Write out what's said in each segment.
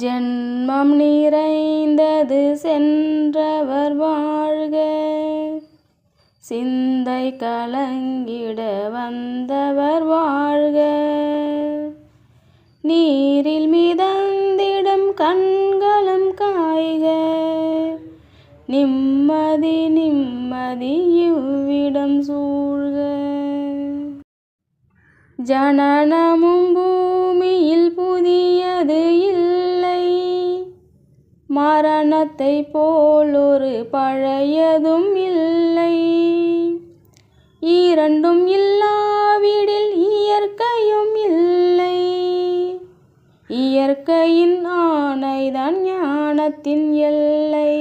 ஜென்மம் நிறைந்தது சென்றவர் வாழ்க. சிந்தை கலங்கிட வந்தவர் வாழ்க. நீரில் மிதந்திடும் கண்களும் காய்க. நிம்மதி நிம்மதி இவ்விடம் சூழ்க. ஜனனமும் பூமியில் புதியது மரணத்தை போல் ஒரு பழையதும் இல்லை. இரண்டும் இல்லாவிடில் இயற்கையும் இல்லை. இயற்கையின் ஆணைதான் ஞானத்தின் எல்லை.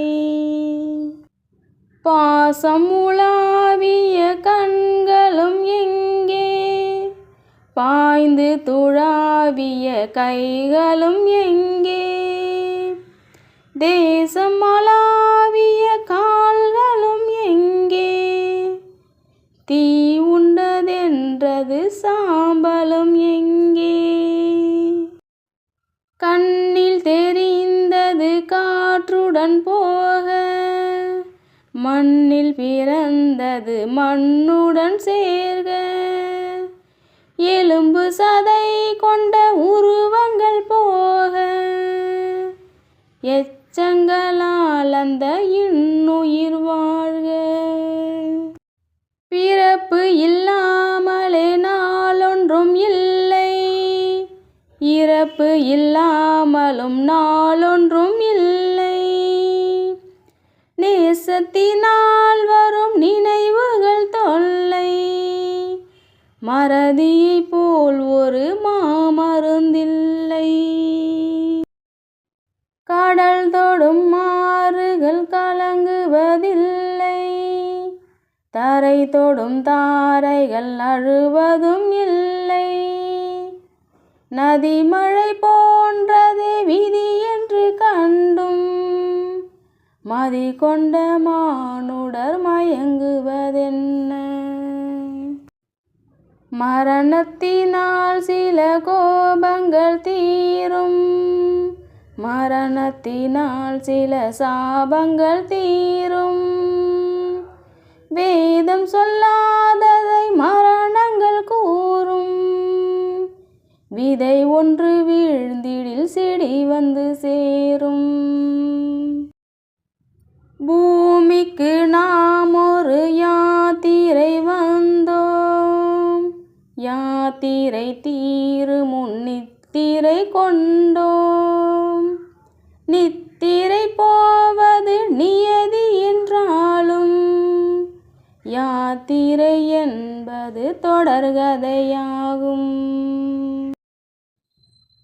பாசம் உலாவிய கண்களும் எங்கே? பாய்ந்து துழாவிய கைகளும் எங்கே? தேசமலாவிய கால்களும் எங்கே? தீ உண்டதென்றது சாம்பலும் எங்கே? கண்ணில் தெரிந்தது காற்றுடன் போக மண்ணில் பிறந்தது மண்ணுடன் சேர்க. எலும்பு சதை கொண்ட உருவங்கள் போக எச் எச்சங்களால் அந்த இன்னுயிர் வாழ்க. பிறப்பு இல்லாமலே நாளொன்றும் இல்லை. இறப்பு இல்லாமலும் நாளொன்றும் இல்லை. நேசத்தினால் வரும் நினைவுகள் தொல்லை. மறதியை போல் ஒரு மா கடல் தொடும் மாறுகள் கலங்குவதில்லை. தரை தொடும் தாரைகள் அழுவதும் இல்லை. நதி மழை போன்றதே விதி என்று கண்டும். மதி கொண்ட மானுடர் மயங்குவதென்ன? மரணத்தினால் சில கோபங்கள் தீரும். மரணத்தினால் சில சாபங்கள் தீரும். வேதம் சொல்லாததை மரணங்கள் கூறும். விதை ஒன்று வீழ்ந்திடில் செடி வந்து சேரும். பூமிக்கு நாம் ஒரு யாத்திரை வந்தோம். யாத்திரை தீரு முன்னித்திரை கொண்டோம். நித்திரை போவது நியதி என்றாலும் யாத்திரை என்பது தொடர்கதையாகும்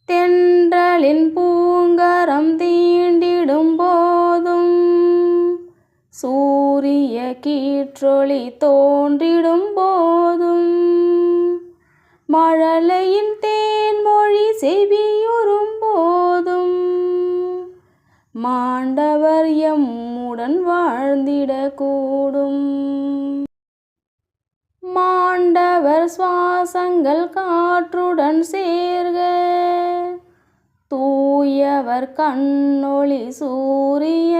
தென்றலின் பூங்கரம் தீண்டிடும் போதும் சூரிய கீற்றொளி தோன்றிடும் போதும். மழலையின் தேன்மொழி செவியுறும் போதும் மாண்டவர் எம்முடன் வாழ்ந்திடக்கூடும். மாண்டவர் சுவாசங்கள் காற்றுடன் சேர்க. தூயவர் கண்ணொளி சூரிய